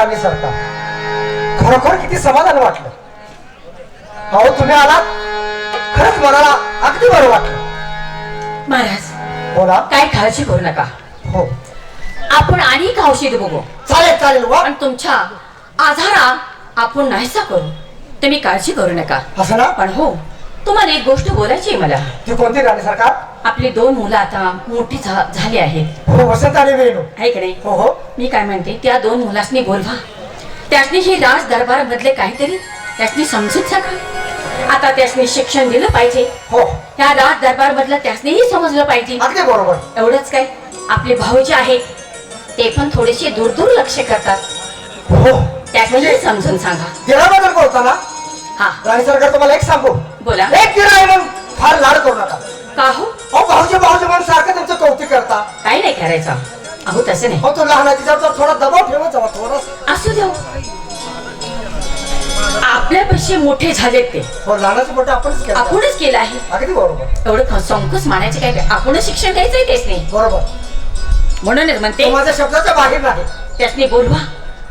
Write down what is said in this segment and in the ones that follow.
आणि सरकार. खरोखर किती समाधान वाटलं. अहो तुम्ही आलात. खरंच मनाला अगदी बरं वाटलं. महाराज बोला. काय काळजी करू नका. हो. आपण अनेक औषध बघू. चालेल चालेल वा. पण तुमच्या आधारा आपण नाहीसा करू. तुम्ही काळजी करू नका. असं ना? पण हो. तुम्हाला एक गोष्ट बोलायची आहे मला. ती कोणती राणी सरकार आपली दोन मुलं आता मोठी झा- झाली आहेत. हो वसंत वेणू आहे की नाही? हो हो. मी काय म्हणते त्या दोन मुलासनी बोलवा. त्यासनी हे राज दरबार मधले काहीतरी त्यासनी समजून सांगा. आता त्यासनी शिक्षण दिलं पाहिजे. हो. ह्या राज दरबार मधलं त्यासनीही समजलं पाहिजे. अगदी बरोबर. एवढंच काय? आपले भाऊ जे आहेत ते पण थोडेसे दूर दूर लक्ष करतात. हो. त्यासनी समजून सांगा. बोलताना हा राणी सरकार तुम्हाला एक सांगू? बोला. एक दिरा आहे म्हणून फार लाड करू नका. का हो? अहो भाऊजी भाऊजी म्हणून सारखं तुमचं कौतुक करता. काही नाही करायचं. अहो तसं नाही. हो तो लहान आहे तिच्यावर थोडा दबाव ठेवत जावा थोडा. असू द्या आपल्यापेक्षा मोठे झालेत ते. हो लहानाचं मोठं आपणच केलं. आपणच केलं आहे. अगदी बरोबर. एवढं ख- संकोच मानायचे काय आपणच शिक्षण द्यायचंय तेच नाही. बरोबर. म्हणूनच तो म्हणते माझ्या शब्दाच्या बाहेर नाही त्यासनी बोलवा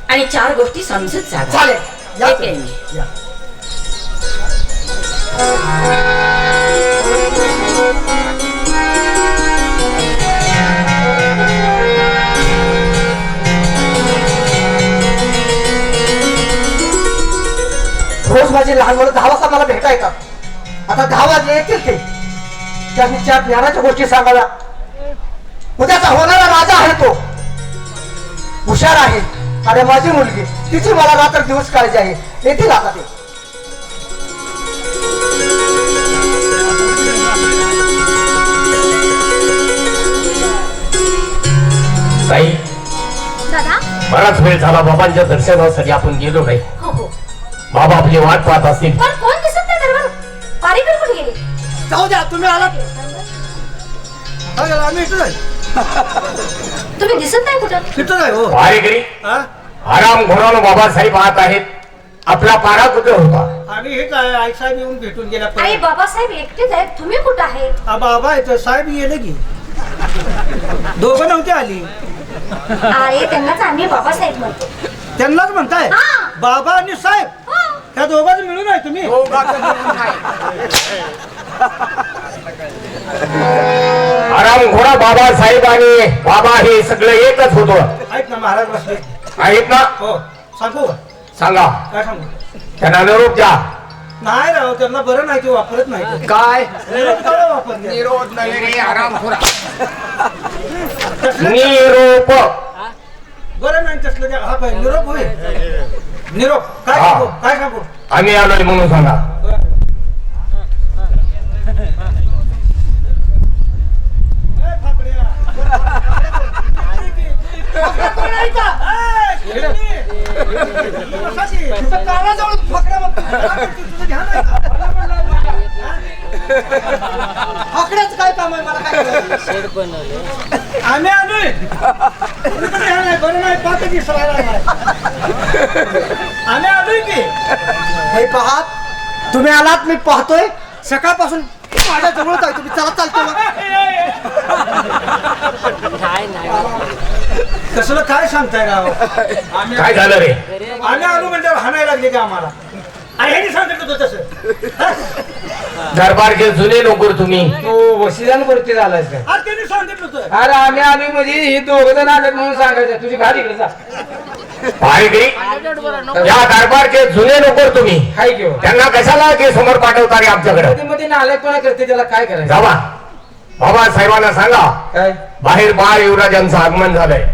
आणि चार गोष्टी समजत जा चालेल. या येते तुम्ही. मी. या. रोज माझी लहान मुलं दहा वाजता मला भेटा येतात. आता दहा वाजले येतील ते. त्यांनी चार ज्ञानाच्या गोष्टी सांगाव्या. उद्याचा होणारा राजा आहे तो. हुशार आहे. अरे माझी मुलगी तिची मला रात्र दिवस काळजी आहे. येतील आता ते. बराच वेळ झाला बाबांच्या दर्शनासाठी आपण गेलो नाही. हो हो. बाबा आपली वाट पाहत असतील. पण कोण दिसत नाही दरबार पारीकडे कुठे गेले? जाऊ द्या तुम्ही आलात आम्ही इथं आहे तुम्ही दिसत नाही कुठं? इथं आहे हो. हा? आराम घोरावून बाबासाहेब पाहत आहेत. आपला पारा कुठे होता? आम्ही हेच आहे आई साहेब येऊन भेटून गेला आई बाबासाहेब एकटेच आहेत. तुम्ही कुठं आहे? बाबा येतो साहेब गेले की? दोघं नव्हते आली. आहे त्यांनाच आम्ही बाबासाहेब म्हणतो. त्यांनाच म्हणताय? हा. बाबा आणि साहेब? ह्या दोघांच मिळून आहे तुम्ही? आराम घोडा बाबासाहेब आणि बाबा हे सगळं एकच होतं. आहेत ना महाराज बसले. आहेत ना. हो सांगू? सांगा. काय सांगू? त्यांना निरोप द्या. नाही राव त्यांना बरं नाही ते वापरत नाही. काय? वापरते? निरोप नाही रे निरोप. बरं नाही तसलं द्या. हा काय निरोप होय. निरोप. काय हा. सांगू? काय सांगू? आम्ही आलोय म्हणून सांगा. ए, फाकड्या. ए, कानाजवळ फाकड्या आकड्याच काय काम आहे? मला काय कळलं? आम्ही आलोय. बरं नाही? पाहतो की सरायला. आम्ही आलोय की. हे पाहात तुम्ही आलात मी पाहतोय. सकाळपासून माझ्या जवळच आहे. तुम्ही चला चालतो कसलं काय सांगताय राव काय झालं रे? आम्ही आलो म्हणजे हाणायला लागले का आम्हाला? आणि ह्यांनी सांगितलं होतं तसं. दरबारचे जुने नोकर तुम्ही. तो वशिलान वरती झालाय काय आज त्यांनी सांगितलं होतं. अरे आम्ही आम्ही म्हणजे हे दोघ जण आले म्हणून सांगायचं. तुझी गाडी इकडे जा. या दरबारचे जुने नोकर तुम्ही. काय घेऊ त्यांना कशाला के समोर पाठवता रे आमच्याकडे? मध्ये मध्ये नालायकपणा करते त्याला काय करायचं? जावा. बाबा साहेबांना सांगा. काय? बाहेर बाळ युवराजांचं आगमन झालंय.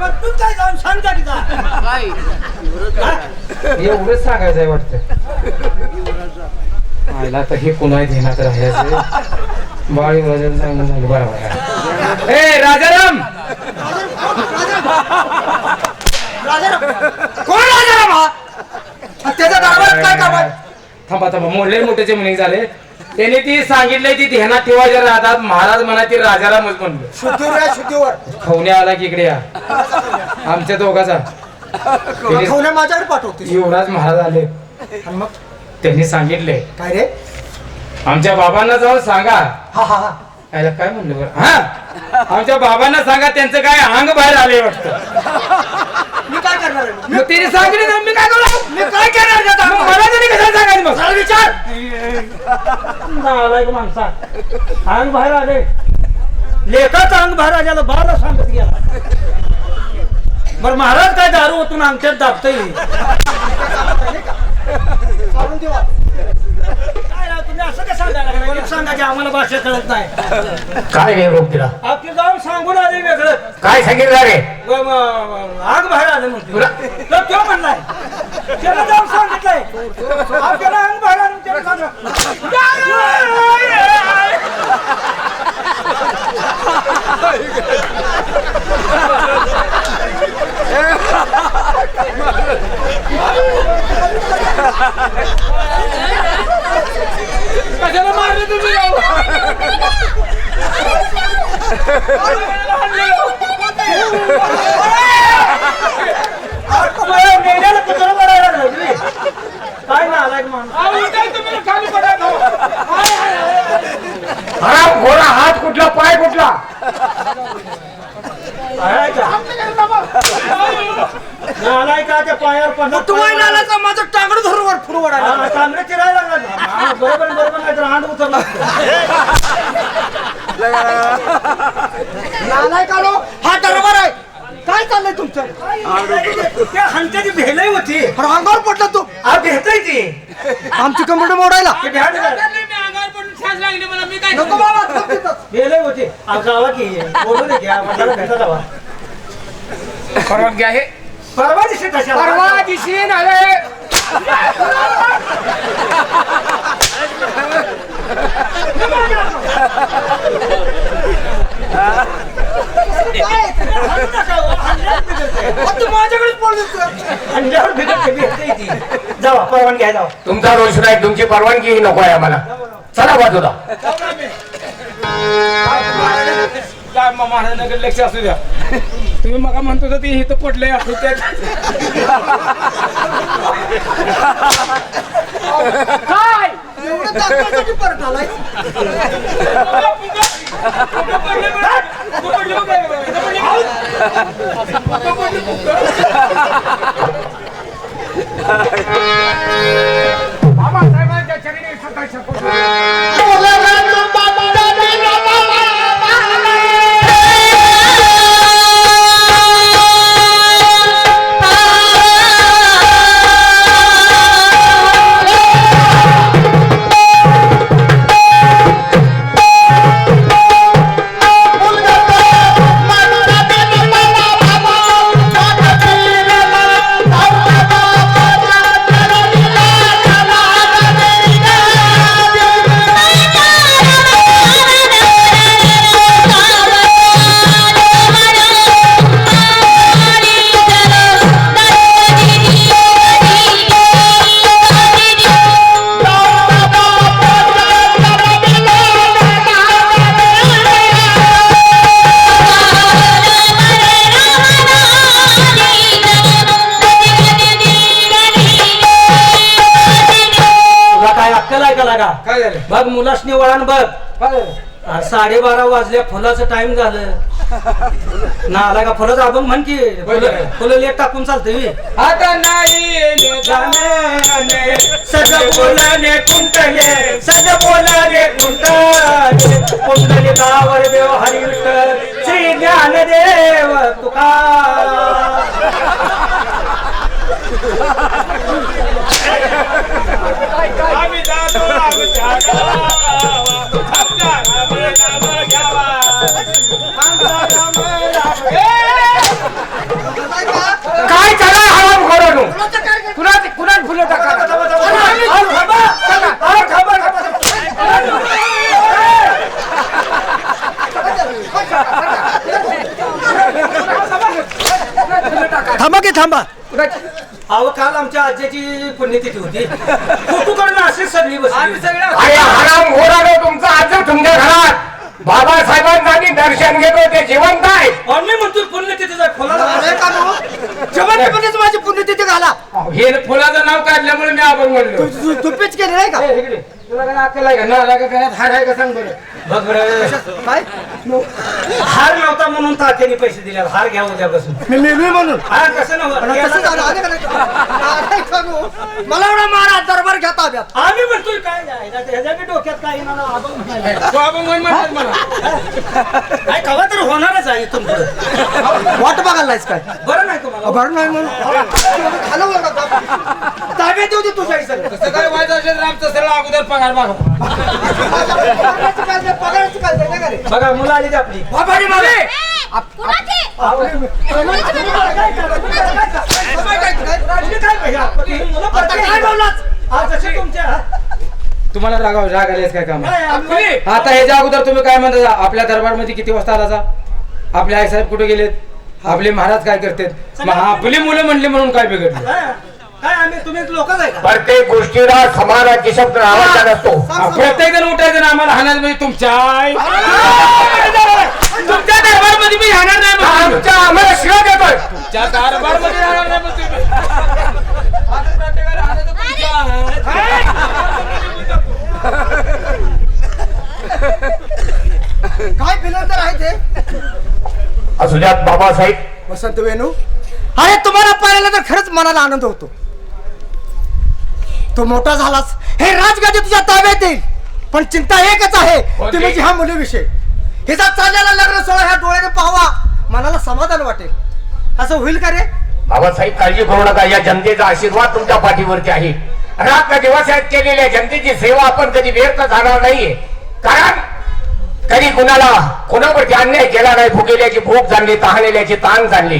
बघ, तू काय जाऊन. एवढंच सांगायचं आहे वाटतं. आयला आता हे कुणा ध्यानात राहायचं बाळी वजन झालं बरोबर आहे. ए राजाराम! कोण राजाराम हा? आणि त्याच्या दरबारात काय काम आहे? थांबा थांबा मोडले मोठ्याचे म्हणणे झाले. त्याने ती सांगितलंय ती ध्यानात ठेवायच्या राहतात महाराज म्हणा ती राजारामच म्हणलं. शुद्धीवर या शुद्धीवर खवण्या आला की इकडे या. आमच्या दोघाचा. त्याने- खवण्या माझ्याकडे पाठवते युवराज महाराज आले. आणि मग? त्यांनी सांगितले काय रे? आमच्या बाबांना जाऊन सांगा. हा हा हा. याला काय म्हणलं बरं? हा? आमच्या बाबांना सांगा त्यांचं काय अंग बाहेर आले वाटतं. मी काय करणार आहे? मग? तिने सांगितलं तर मी काय करू? मी काय करणार त्याचा? मग मला तरी कशाला सांगायचं मग? मला विचार. नालायक माणसा अंग बाहेर आले लेखाचा अंग महाराजाला बारा सांगत गेला. बरं महाराज काय दारू ओतून आमच्यात दाबतय काय राव, तुम्ही असं काय सांगायला सांगा की आम्हाला भाषा कळत नाही. काय रे रोग तिला? जाऊन सांगून आले वेगळं. काय सांगितलं रे? व- आग बाहेर आलं म्हणते. तुला- तर तो म्हणलाय. त्याला जाऊन सांगितलंय. आपल्याला अंग बाहेर आलं त्याला सांगा कशाला मारले तुम्ही तुम्हाला मेल्याला कुत्रा मारायला लागला तुम्ही. काय ना आलाय माणूस हराम घोडा हात कुठला पाय कुठला आलाय का आलाय का त्या पायावर पडला तुम्हाला आला का माझं टांगड धरून वर पुढे वडायला चांगलं चिरायला लागला हा, बरोबर बरोबर नाही तर अंड उतरला नालाय काढो हा दरबार आहे काय चाललंय तुमचं त्या हंत्याची भेलही होती अंगावर पडला तू हा भेटय ती आमची कंप्युटर मोडायला ते भेट नको बाबा थांब तिथंच. भेलही होती अहो, जावा की बोलू दे घ्या मला भेटा जावा परवानगी आहे परवा दिवशी कशाला परवा दिवशी नका, हो. अहो, तू माझ्याकडेच बोलतोय हाणल्यावर बिघडते भेटते ती जावा परवानगी घ्या जावा तुमचा रोष नाही तुमची परवानगी नको आहे आम्हाला. चला बाजूला. काय? मग महाराजांकडे लक्ष असू द्या तुम्ही मग म्हणतो तर ते इथं पडलंय असं काय एवढं दाखवायसाठी परत आलाय बाबासाहेबांच्या चरणी स्वतः शकतो झालं बघ मुलासनी वळण बघ. अरे साडेबारा वाजल्या फुलाचं टाइम झालं. ना आला का फुलाचं अभंग म्हण की फुलं फुलं लेट टाकून चालतंय आता नाही सज बोलाने कुंटले. सज बोलाने कुंटले. कुंडली गावर देव हरी विठ्ठल. श्री ज्ञानदेव तुका. आम्ही जातो. काय चालू हराम घोडानु कुणा कुणा फुलं टाका थांबा की थांबा? अहो काल आमच्या आज्याची पुण्यतिथी होती. फोटो काढून अशीच सगळी बसली. अरे हराम घोडानो तुमचा आज तुमच्या घरात. बाबासाहेबांचं आम्ही दर्शन घेतो ते जिवंत आहे. आणि मी म्हणतो पुण्यतिथीचा अरे का नो जेवणपणेच माझी पुण्यतिथी घाला. हे फुलाचं नाव काढल्यामुळे मी आपण म्हणलो. तू तू- तू पीच केली नाही का? इकडे. तुला काय अक्कल आहे का? ना लागा काय हाड आहे का सांग बरं? बघ बरं. काय? हार नव्हता म्हणून तात्याने पैसे दिले. हार घ्या उद्यापासून. मी मेली म्हणून. हा कसं पण कसं झालं आले का नाही? नाही करू. मला एवढा मारा दरबार घ्या ताब्यात. आम्ही म्हणतोय काय जायला ह्याच्या बी डोक्यात काय येणार अभंग म्हणायला. तो अभंग म्हण म्हणतात मला. काय कवा तर होणारच आहे पुढे. वाट बघायला काय? बरं तुम्हाला बरं नाही म्हणून. खालं वर का? ताब्यात दे तुझ्या इथं. तसं काय व्हायचं असेल तर आमचं सरळ अगोदर पगार मागव पगाराची काय नाही, पगाराची काय नाही, नाही का रे? बघा मुलं आली ती आपली. आता काय? आज तुमच्या तुम्हाला रागाव राग आलेस काय काम काय आम्ही- आता ह्याच्या अगोदर तुम्ही काय म्हणता? आपल्या दरबारमध्ये किती वाजता आला आपले आई साहेब कुठे गेलेत? आपले महाराज काय करतात? मग आपली मुलं म्हणले म्हणून काय बिघडलं? काय काय आम्ही तुम्ही लोकच आहे का? प्रत्येक गोष्टीला समानाची शब्द लावायचा नसतो. प्रत्येक जण उठायचं ना आम्हाला हाणार म्हणजे तुमच्या तुमच्या दरबारमध्ये मी हाणार नाही. आमच्या आम्हाला शिवा देतोय. तुमच्या दरबारमध्ये नाही म्हणतो मी. आता प्रत्येकाला हाणायचं तुमच्या काय फिल्म तर आहे ते असू द्यात बाबासाहेब वसंत वेणू. अरे तुम्हाला पाहिलं तर खरंच मनाला आनंद होतो. तो मोठा झालास. हे राजगादी तुझ्या ताब्यात येईल. पण चिंता एकच आहे. कोणती? ती म्हणजे ह्या मुलीविषयी. हिचा चाललेला लग्न सोहळा ह्या डोळ्याने पाहावा. मनाला समाधान वाटेल. असं होईल का रे? बाबासाहेब काळजी करू नका. या जनतेचा आशीर्वाद तुमच्या पाठीवरती आहे. रात्र दिवसात केलेल्या जनतेची सेवा आपण कधी व्यर्थ जाणार नाहीये. कारण कधी कुणाला कोणावरती अन्याय केला नाही भुकेल्याची भूक जाणली तहानेल्याची ताण जाणली.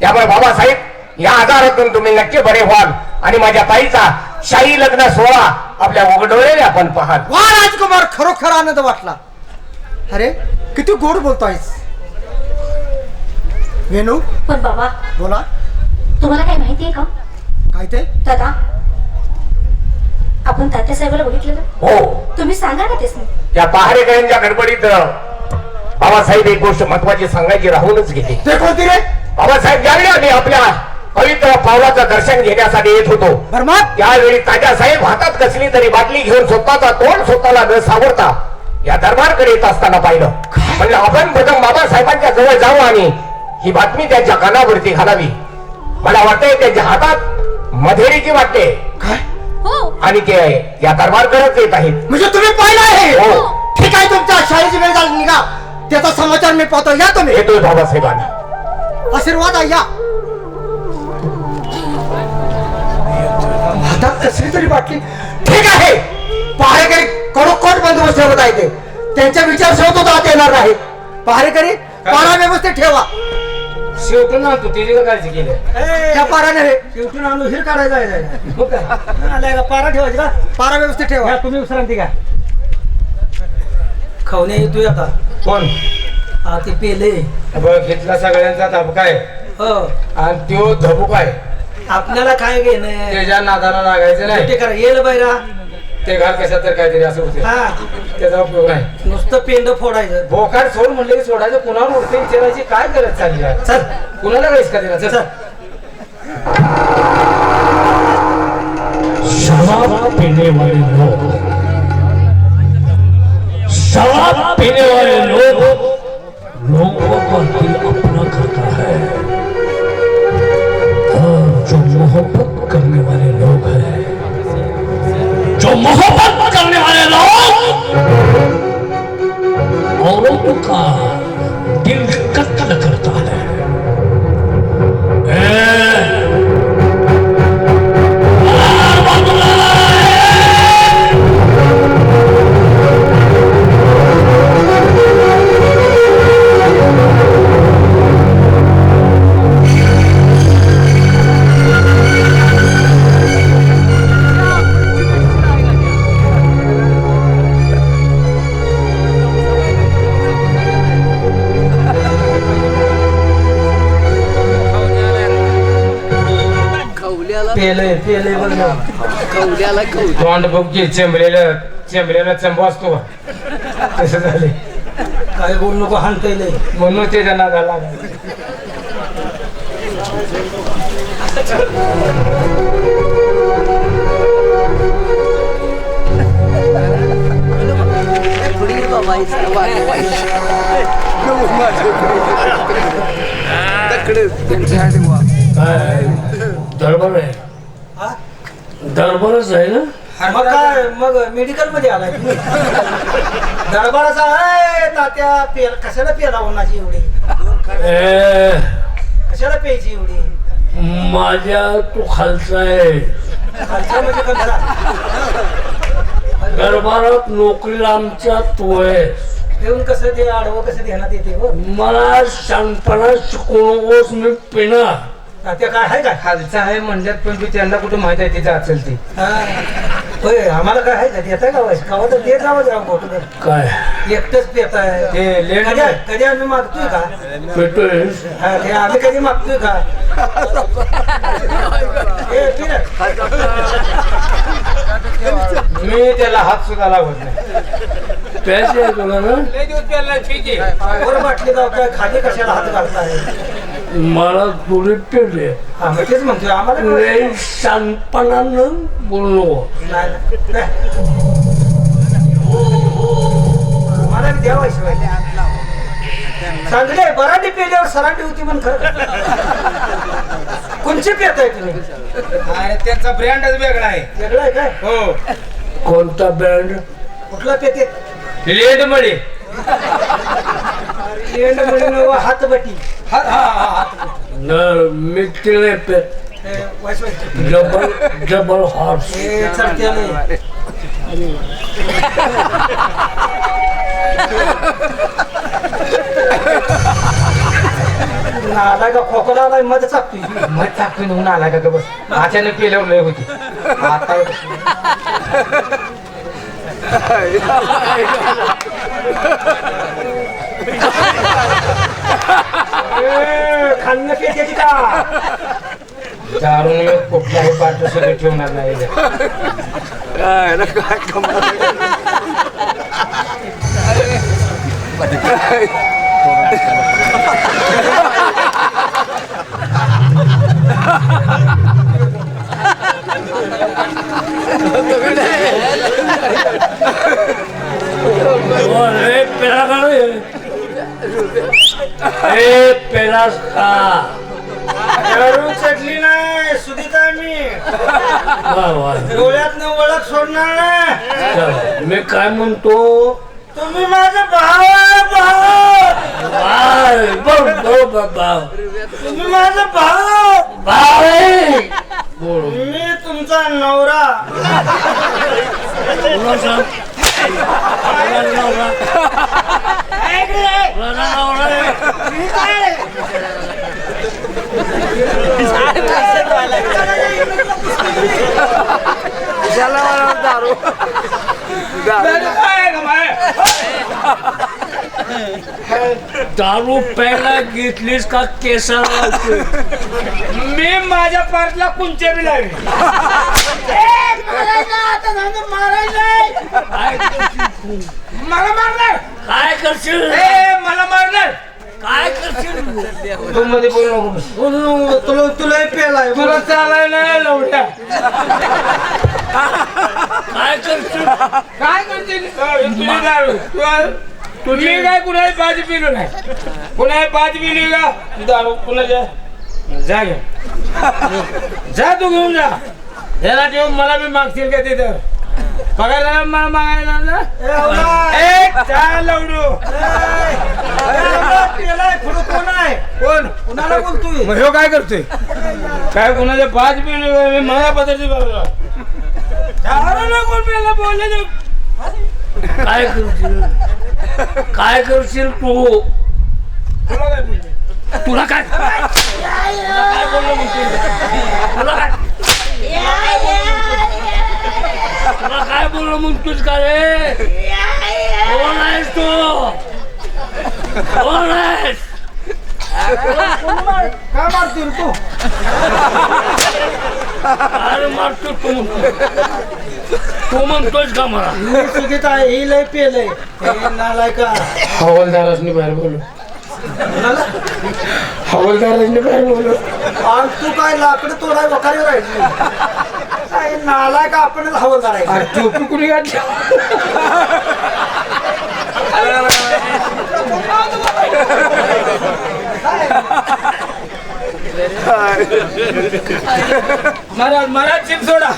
त्यामुळे बाबासाहेब या आजारातून तुम्ही नक्की बरे व्हाल. आणि माझ्या ताईचा शाही लग्न सोहळा आपल्या उघडवलेले आपण पाहाल. वा राजकुमार खरोखर आनंद वाटला. अरे किती गोड बोलतोयस. वेणू पण बाबा बोला. तुम्हाला काय माहिती आहे का? काय ते? दादा आपण तात्यासाहेबाला बघितलेलं हो. तुम्ही सांगा ना तेच या पहारेकरांच्या गडबडीत बाबासाहेब एक गोष्ट महत्वाची सांगायची राहूनच गेली. ते कोणती रे. बाबासाहेब ज्यावेळी आम्ही आपल्या पवित्र पावलाचं दर्शन घेण्यासाठी येत होतो. बर्मात त्यावेळी तात्या साहेब हातात कसली तरी बाटली घेऊन स्वतःचा तोंड स्वतःला न सावरता या दरबारकडे येत असताना पाहिलं. म्हणलं आपण प्रथम बाबासाहेबांच्या जवळ जाऊ आणि ही बातमी त्यांच्या कानावरती घालावी. मला वाटतंय त्यांच्या हातात मधेरीची वाटते काय? आणि ते या दरबारकडेच येत आहेत. म्हणजे तुम्ही पाहिलं आहे. हो. ठीक आहे तुमच्या शाळेची वेळ झाली निघा. त्याचा समाचार मी पाहतो. या तुम्ही. येतोय बाबासाहेबांना. आशीर्वाद आहे या. हातात कसली तरी बाटली. ठीक आहे. पहारेकरी कडोकोट बंदोबस्त ठेवत आहे ते त्यांच्या विचार आता येणार नाही. पहारेकरी पारा व्यवस्थित ठेवा. शेवटून ना तू तिची का काळजी केली. त्या पारा नव्हे. शेवटून आणून हिर काढायचा आहे हो का? आलाय का पारा ठेवायची का? पारा व्यवस्थित ठेवा. तुम्ही विश्रांती घ्या. खवणे येतोय आता. कोण? हा ते पेले. बघ घेतला सगळ्यांचा धबका आहे हो. आणि तो धबूक आहे आपल्याला काय घेणं त्याच्या नादाला लागायचं ते नाही करा येल बैरा ते घाल कशात तर काहीतरी असं होते हा. त्याचा उपयोग नाही. नुसतं पेंड फोडायचं. बोकाड सोड म्हणले की सोडायचं. कुणावर उठते विचारायची? काय गरज चालली आहे चल. कुणाला काहीच का दिला चल. चल. शराब पीने वाले लोग शराब पीने वाले लोग लोगों का दिल अपना करता है. और जो मोहब्बत करने वाले लोग औरों का पेले बघ तोंड बघ की चेंबलेलं चेंबलेला चंबू असतो. तसं झाले. काय बोल नको हाणतय म्हणून त्याच्या नादाला लागायचं. काय? दरबार आहे. दरबारच आहे ना? मग काय मग मेडिकलमध्ये आलाय तुम्ही. दरबाराचा आहे तात्या पेल कशाला पेला उन्हाची एवढी? ए, कशाला प्यायची एवढी? माझ्या तू खालचा आहे. खालचा म्हणजे खालचा. दरबारात नोकरीला आमच्या तू आहे येऊन कसं ते आडवं कसं ध्यानात येते हो? मला शांतपणा शिकू नकोस मी पिणार. तात्या काय आहे काय? खालचा आहे म्हणल्यात पण बी त्यांना कुठं माहीत आहे तिथं असेल ती. हा. होय आम्हाला काय आहे का? येताय का वाईस गावात ते जावं जावं फोटो काय? एकटंच पेत आहे. ते कधी कधी आम्ही मागतोय का? पेटोय. हा, ते आम्ही कधी मागतोय का? ए. मी त्याला हात सुद्धा लावत नाही. प्यायचे आहे तुला ना? आहे वर बाटली जाऊ काय खाली कशाला हात घालताय? मला तुरी पेटे हा मग तेच म्हणतोय आम्हाला लय शांतपणानं बोलू नको नाही, नाही, नाही. मला बी द्यावा शिवाय चांगले बराडी पेल्यावर सरांडी होती पण खरं. कोणची पेत आहे तुम्ही? आणि त्यांचा ब्रँडच वेगळा आहे. वेगळं आहे काय? हो. कोणता बँड कुठला पेते लेड मळे लेंड म्हणजे हातबटी हा हा हा हा. मी तिने पेट ए, वाईस वाईस. डबल डबल हॉर्स ए, चढत्याले. नाला का खोकला आलायमध्ये चाकतोय मग चाकून होऊन आला का ग बस अचानक केल्यावर लय होती आता खाल्लं पेट्याची का दारून मी कुठल्याही पाठ सगळं ठेवणार नाही ए पेला का रे ए पेलास नाही मी ओळख सोडणार नाही मी काय म्हणतो तुम्ही माझा भाव आहे भाव तुम्ही माझा भाव भाव मी तुमचा नवरा तुला सांग तुला नवरा तुला नवरा आहे? दारू प्यायला घेतलीस का लावतोय? मी माझ्या पार्टला कुंचे बी करशील? मला मारणार? काय करशील? ए मला मारणार? काय करशील तू? मध्ये बोलू नको बस. तुला तुला तुला पेलाय तुला चालायला नाही लवड्या. काय करशील? काय तुम्ही दारू. तू- तुम्ही काय कुणाही बाजी पिलो नाही? कुणाही बाजी पिली का? दारू कुणाच्या जा? घे. जा तू घेऊन जा. याला ठेवून मला बी मागतील का तिथं? पगार मला मागायला ना? ए जा लवडू. कोण? आहे कोण कुणाला बोलतोय? मग ह्यो काय करतोय? काय कुणाच्या बाज पिली मी माझ्या पद्धती बाजूला कोण बोलले काय करशील काय करशील तू? तुला काय बोलले? तुला काय? काय बोललो म्हणते तुला? काय? तुला काय बोललो म्हणतोस का रे? कोण आहेस तू? कोण आहेस? काय मारतोय रे तू? अरे मारतो तू तू म्हणतोस का मला? मी सुधीत आहे ही लय पेलय नालाय का हवालदारासनी बाहेर बोलू हवालदारासनी बाहेर बोलू आणि तू काय लाकडं तोडाय वखारी राहिली? काय नालाय का आपण हवलदार आहे. अरे टोपी कुणी घातली? महाराज महाराज चिप सोडा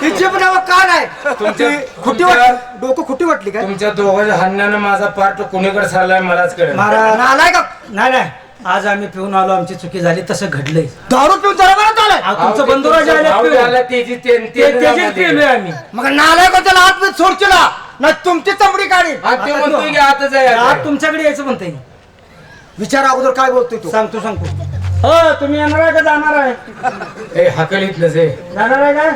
तिची पण नावं का नाही? तुमच्या- ती खुटी वाट डोकं खुटी वाटली काय? तुमच्या दोघांच्या हन्नानं माझा पार्ट कुणीकडे सरलाय मलाच कळेल महाराज नालाय का? नाही नाही. आज आम्ही पिऊन आलो आमची चुकी झाली तसं घडलंय. दारू पिऊन जरा बरं चालय तुमचं बंधुराज आले भाऊ पिऊन. आला त्याची ते- ते- ते- त्याचीच पिलोय आम्ही. मग नालाय का त्याला आत सोडचिला ना तुमची चमडी काढी ते म्हणतोय की आताच आहे, आता आज. तुमच्याकडे यायचं म्हणते विचार अगोदर काय बोलतोय तू? सांगतो सांगतो. हो तुम्ही येणार आहे का जाणार आहे? ए हाकल इथलंच आहे जाणार आहे का?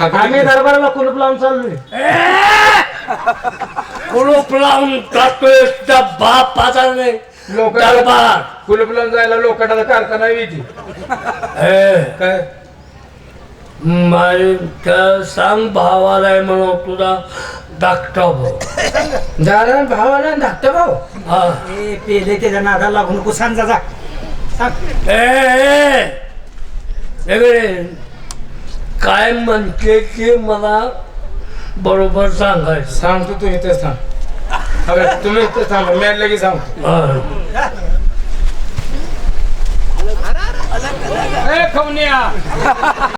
हाकल आम्ही इथलंच. दरबाराला कुलूप लावून चाललोय. कुलूप लावून टाकतोय त्या बापाचा नाही लोक दरबार. कुलूप लावून जायला लोखंडाचा कारखाना येते ए, काय? माझे त्या सांग भावाला आहे म्हणून तुझा धाकटा भाऊ. दादा भावाला धाकटा भाऊ? हा. ए पेले त्याच्या नादा लागून नको सांग जा. काय म्हणते ते मला बरोबर सांगायचं. सांगतो तू इथेच थांब. अबे, तुम्ही इथेच थांबा मी लगेच सांगतो खवनिया